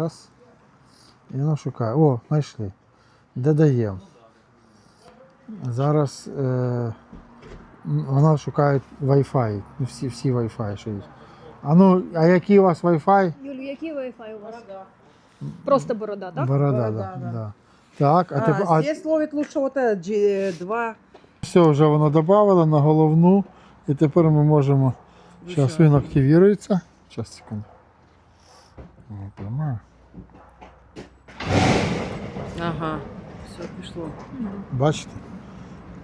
Раз. І воно шукає. О, знайшли. Додаємо. Зараз е, вона шукає Wi-Fi. Ну, Всі, всі Wi-Fi, що є. А ну, а який у вас Wi-Fi? Юлю, який Wi-Fi у вас? Просто борода, так? Борода, Борода, да, да. да. Так, а, А, тепер, а здесь ловит лучше вот это G2. все вже воно додавало на головну. І тепер ми можемо. Зараз він активується. Зараз, секунду. О, прямо. Ага, все пришло. Бачите?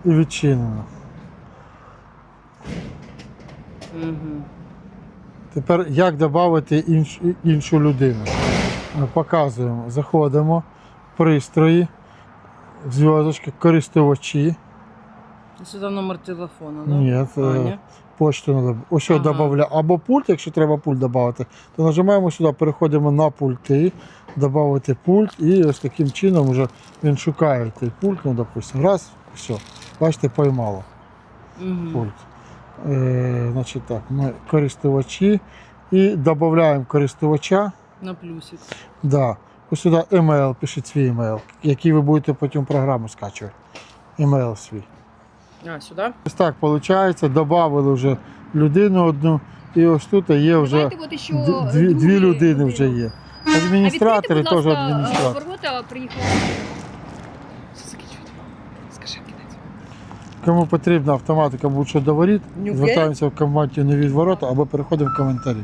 І відчинено. Угу. Тепер як додати інш, іншу людину? Ми показуємо, заходимо, пристрої, зв'язочки, користувачі. Сюда номер телефона, да? Ні, А, це ні? почту треба. Ось Ага. додавля. Або пульт, якщо треба пульт додати, то нажимаємо сюди, переходимо на пульти, додати пульт, і ось таким чином вже він шукає той пульт, ну, допустимо, раз, все. Бачите, поймало. Мгм. пульт. Е, значить так, ми користувачі і додаємо користувача. На плюсик. Да. Ось сюди email, пишіть свій email, який ви будете потім програму скачувати. Email свій. А, сюда? Ось так виходить, додали вже людину одну, і ось тут є вже Давайте от ще д- дві, дві людини людину. вже є. Адміністратори теж адміністратори. Ворота приїхали. Скажи, кидать. Кому потрібна автоматика будь-що до воріт, звертаємося в команді не від ворота або переходимо в коментарі.